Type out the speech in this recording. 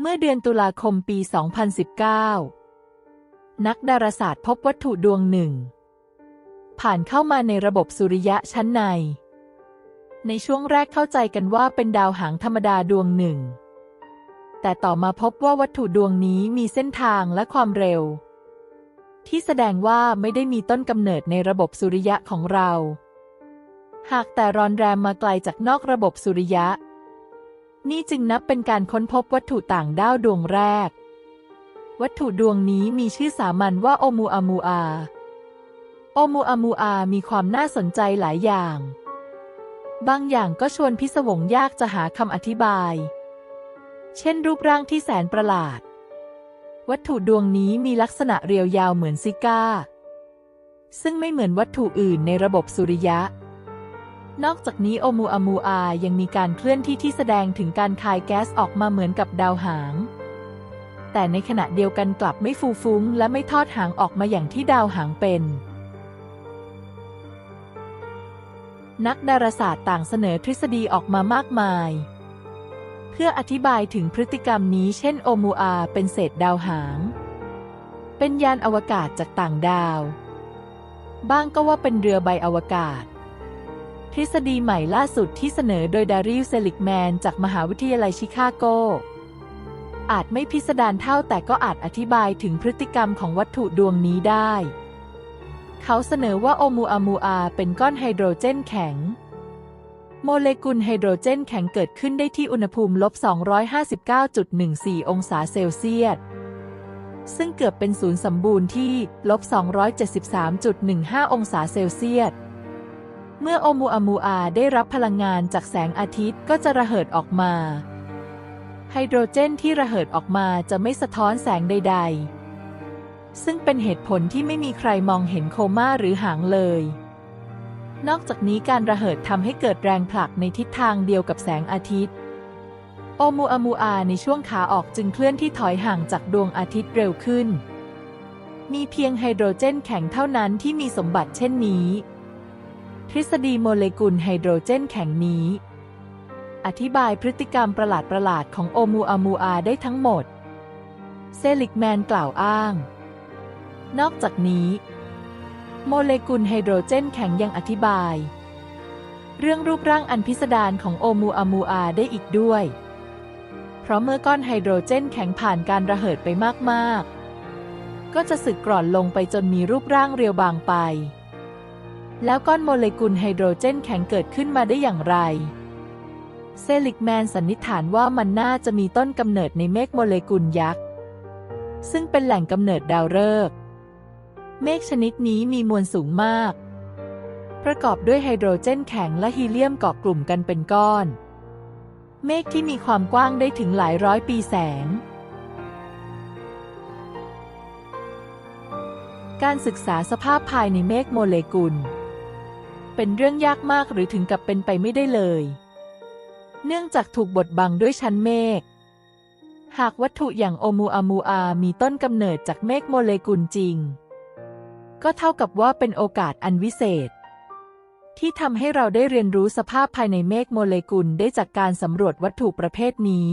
เมื่อเดือนตุลาคมปี 2019 นักดาราศาสตร์พบวัตถุดวงหนึ่ง ผ่านเข้ามาในระบบสุริยะชั้นใน ในช่วงแรกเข้าใจกันว่าเป็นดาวหางธรรมดาดวงหนึ่ง แต่ต่อมาพบว่าวัตถุดวงนี้มีเส้นทางและความเร็ว ที่แสดงว่าไม่ได้มีต้นกำเนิดในระบบสุริยะของเรา หากแต่รอนแรมมาไกลจากนอกระบบสุริยะ นี่จึงนับเป็นการค้นพบวัตถุต่างดาวดวงแรก วัตถุดวงนี้มีชื่อสามัญว่าโอมูอามูอา โอมูอามูอามีความน่าสนใจหลายอย่าง บางอย่างก็ชวนพิศวงยากจะหาคำอธิบาย เช่นรูปร่างที่แสนประหลาด วัตถุดวงนี้มีลักษณะเรียวยาวเหมือนซิก้า ซึ่งไม่เหมือนวัตถุอื่นในระบบสุริยะ นอกจากนี้โอมูอามูอา ยังมีการเคลื่อนที่ที่แสดงถึงการคายแก๊สออกมาเหมือนกับดาวหาง แต่ในขณะเดียวกันกลับไม่ฟูฟุ้ง และไม่ทอดหางออกมาอย่างที่ดาวหางเป็น นักดาราศาสตร์ต่างเสนอทฤษฎีออกมามากมาย เพื่ออธิบายถึงพฤติกรรมนี้ เช่นโอมูอาเป็นเศษดาวหาง เป็นยานอวกาศจากต่างดาว บ้างก็ว่าเป็นเรือใบอวกาศ ทฤษฎีใหม่ล่าสุดที่เสนอโดยดาริลเซลิกแมน จากมหาวิทยาลัยชิคาโก อาจไม่พิสดารเท่าแต่ก็อาจอธิบายถึงพฤติกรรมของวัตถุดวงนี้ได้ เขาเสนอว่าโอมูอามูอาเป็นก้อนไฮโดรเจนแข็ง โมเลกุลไฮโดรเจนแข็งเกิดขึ้นได้ที่อุณหภูมิลบ 259.14 องศาเซลเซียสซึ่งเกือบเป็นศูนย์สมบูรณ์ที่ลบ 273.15 องศาเซลเซียส เมื่อโอมูอามูอาได้รับพลังงานจากแสงอาทิตย์ก็จะระเหิดออกมา ไฮโดรเจนที่ระเหิดออกมาจะไม่สะท้อนแสงใด ๆ ซึ่งเป็นเหตุผลที่ไม่มีใครมองเห็นโคม่าหรือหางเลย นอกจากนี้การระเหิดทำให้เกิดแรงผลักในทิศทางเดียวกับแสงอาทิตย์ โอมูอามูอาในช่วงขาออกจึงเคลื่อนที่ถอยห่างจากดวงอาทิตย์เร็วขึ้น มีเพียงไฮโดรเจนแข็งเท่านั้นที่มีสมบัติเช่นนี้ ทฤษฎีโมเลกุลไฮโดรเจนแข็งนี้ อธิบายพฤติกรรมประหลาดๆของโอมูอามูอาได้ทั้งหมด เซลิกแมนกล่าวอ้าง นอกจากนี้ โมเลกุลไฮโดรเจนแข็งยังอธิบาย เรื่องรูปร่างอันพิสดารของโอมูอามูอาได้อีกด้วย เพราะเมื่อก้อนไฮโดรเจนแข็งผ่านการระเหิดไปมากๆ ก็จะสึกกร่อนลงไปจนมีรูปร่างเรียวบางไป แล้วก้อนโมเลกุลไฮโดรเจนแข็งเกิดขึ้นมาได้อย่างไร เซลิกแมนสันนิษฐานว่ามันน่าจะมีต้นกำเนิดในเมฆโมเลกุลยักษ์ ซึ่งเป็นแหล่งกำเนิดดาวฤกษ์เมฆชนิดนี้มีมวลสูงมาก ประกอบด้วยไฮโดรเจนแข็งและฮีเลียมเกาะกลุ่มกันเป็นก้อน เมฆที่มีความกว้างได้ถึงหลายร้อยปีแสงการศึกษาสภาพภายในเมฆโมเลกุล เป็นเรื่องยากมากหรือถึงกับเป็นไปไม่ได้เลย เนื่องจากถูกบดบังด้วยชั้นเมฆ หากวัตถุอย่างโอมูอามูอามีต้นกำเนิดจากเมฆโมเลกุลจริง ก็เท่ากับว่าเป็นโอกาสอันวิเศษ ที่ทำให้เราได้เรียนรู้สภาพภายในเมฆโมเลกุลได้จากการสำรวจวัตถุประเภทนี้